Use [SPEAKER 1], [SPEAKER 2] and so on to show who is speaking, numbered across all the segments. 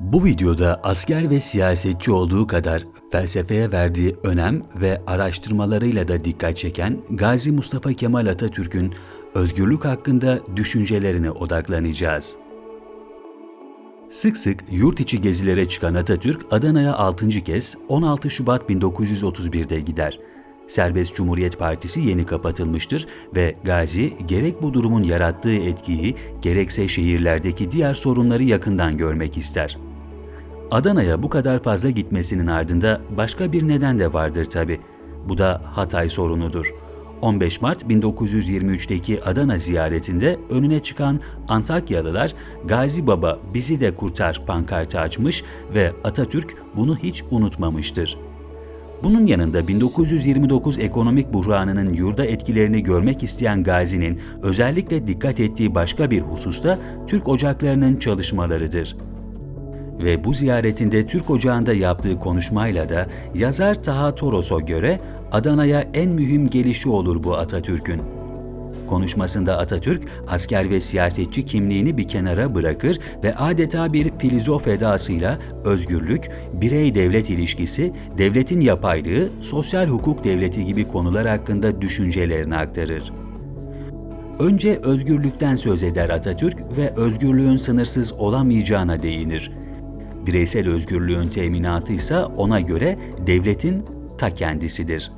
[SPEAKER 1] Bu videoda asker ve siyasetçi olduğu kadar felsefeye verdiği önem ve araştırmalarıyla da dikkat çeken Gazi Mustafa Kemal Atatürk'ün özgürlük hakkında düşüncelerine odaklanacağız. Sık sık yurt içi gezilere çıkan Atatürk, Adana'ya 6. kez 16 Şubat 1931'de gider. Serbest Cumhuriyet Partisi yeni kapatılmıştır ve Gazi gerek bu durumun yarattığı etkiyi gerekse şehirlerdeki diğer sorunları yakından görmek ister. Adana'ya bu kadar fazla gitmesinin ardında başka bir neden de vardır tabi. Bu da Hatay sorunudur. 15 Mart 1923'teki Adana ziyaretinde önüne çıkan Antakyalılar Gazi Baba bizi de kurtar pankartı açmış ve Atatürk bunu hiç unutmamıştır. Bunun yanında 1929 ekonomik buhranının yurda etkilerini görmek isteyen Gazi'nin özellikle dikkat ettiği başka bir hususta Türk ocaklarının çalışmalarıdır. Ve bu ziyaretinde Türk Ocağı'nda yaptığı konuşmayla da yazar Taha Toros'a göre Adana'ya en mühim gelişi olur bu Atatürk'ün. Konuşmasında Atatürk, asker ve siyasetçi kimliğini bir kenara bırakır ve adeta bir filozof edasıyla özgürlük, birey-devlet ilişkisi, devletin yapaylığı, sosyal hukuk devleti gibi konular hakkında düşüncelerini aktarır. Önce özgürlükten söz eder Atatürk ve özgürlüğün sınırsız olamayacağına değinir. Bireysel özgürlüğün teminatı ise ona göre devletin ta kendisidir.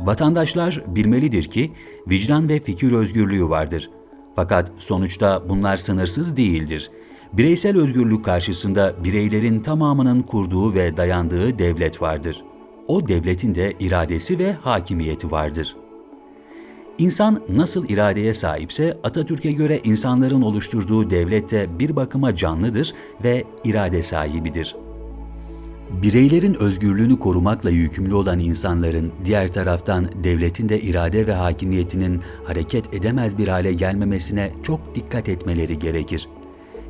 [SPEAKER 1] Vatandaşlar bilmelidir ki vicdan ve fikir özgürlüğü vardır. Fakat sonuçta bunlar sınırsız değildir. Bireysel özgürlük karşısında bireylerin tamamının kurduğu ve dayandığı devlet vardır. O devletin de iradesi ve hakimiyeti vardır.'' İnsan nasıl iradeye sahipse Atatürk'e göre insanların oluşturduğu devlet de bir bakıma canlıdır ve irade sahibidir. Bireylerin özgürlüğünü korumakla yükümlü olan insanların diğer taraftan devletin de irade ve hakimiyetinin hareket edemez bir hale gelmemesine çok dikkat etmeleri gerekir.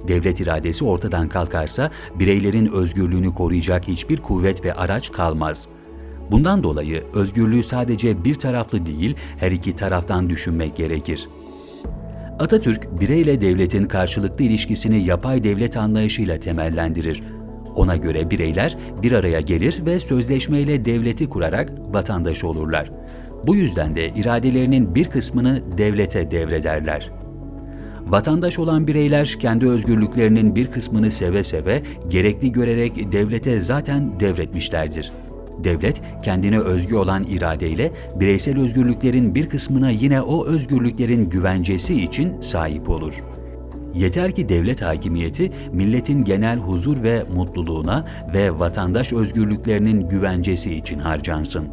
[SPEAKER 1] Devlet iradesi ortadan kalkarsa bireylerin özgürlüğünü koruyacak hiçbir kuvvet ve araç kalmaz.'' Bundan dolayı özgürlüğü sadece bir taraflı değil, her iki taraftan düşünmek gerekir. Atatürk, bireyle devletin karşılıklı ilişkisini yapay devlet anlayışıyla temellendirir. Ona göre bireyler bir araya gelir ve sözleşmeyle devleti kurarak vatandaş olurlar. Bu yüzden de iradelerinin bir kısmını devlete devrederler. Vatandaş olan bireyler kendi özgürlüklerinin bir kısmını seve seve, gerekli görerek devlete zaten devretmişlerdir.'' Devlet kendine özgü olan iradeyle bireysel özgürlüklerin bir kısmına yine o özgürlüklerin güvencesi için sahip olur. Yeter ki devlet hakimiyeti milletin genel huzur ve mutluluğuna ve vatandaş özgürlüklerinin güvencesi için harcansın.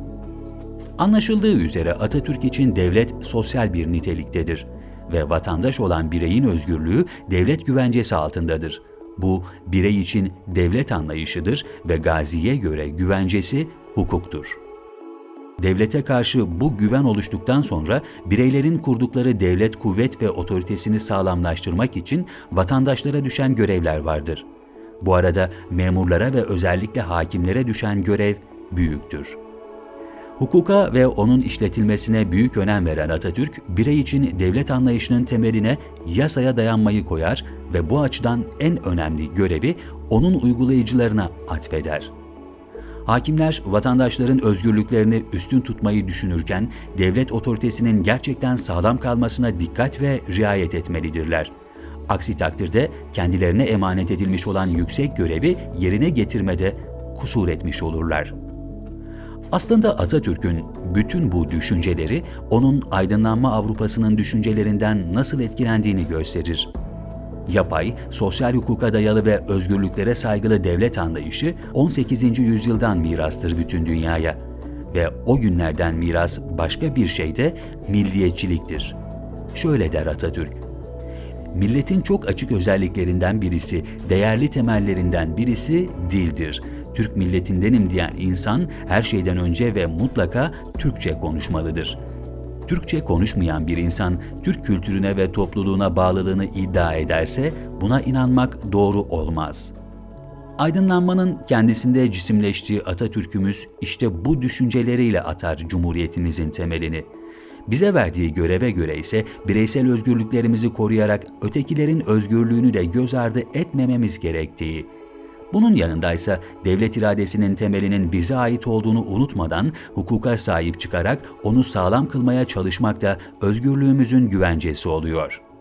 [SPEAKER 1] Anlaşıldığı üzere Atatürk için devlet sosyal bir niteliktedir ve vatandaş olan bireyin özgürlüğü devlet güvencesi altındadır. Bu birey için devlet anlayışıdır ve Gazi'ye göre güvencesi hukuktur. Devlete karşı bu güven oluştuktan sonra bireylerin kurdukları devlet kuvvet ve otoritesini sağlamlaştırmak için vatandaşlara düşen görevler vardır. Bu arada memurlara ve özellikle hakimlere düşen görev büyüktür. Hukuka ve onun işletilmesine büyük önem veren Atatürk, birey için devlet anlayışının temeline yasaya dayanmayı koyar ve bu açıdan en önemli görevi onun uygulayıcılarına atfeder. Hakimler vatandaşların özgürlüklerini üstün tutmayı düşünürken devlet otoritesinin gerçekten sağlam kalmasına dikkat ve riayet etmelidirler. Aksi takdirde kendilerine emanet edilmiş olan yüksek görevi yerine getirmede kusur etmiş olurlar.'' Aslında Atatürk'ün bütün bu düşünceleri onun aydınlanma Avrupa'sının düşüncelerinden nasıl etkilendiğini gösterir. Yapay, sosyal hukuka dayalı ve özgürlüklere saygılı devlet anlayışı 18. yüzyıldan mirastır bütün dünyaya ve o günlerden miras başka bir şey de milliyetçiliktir. Şöyle der Atatürk: Milletin çok açık özelliklerinden birisi, değerli temellerinden birisi dildir Türk milletindenim diyen insan her şeyden önce ve mutlaka Türkçe konuşmalıdır. Türkçe konuşmayan bir insan Türk kültürüne ve topluluğuna bağlılığını iddia ederse buna inanmak doğru olmaz. Aydınlanmanın kendisinde cisimleştiği Atatürk'ümüz işte bu düşünceleriyle atar Cumhuriyetimizin temelini. Bize verdiği göreve göre ise bireysel özgürlüklerimizi koruyarak ötekilerin özgürlüğünü de göz ardı etmememiz gerektiği, bunun yanındaysa devlet iradesinin temelinin bize ait olduğunu unutmadan hukuka sahip çıkarak onu sağlam kılmaya çalışmak da özgürlüğümüzün güvencesi oluyor.''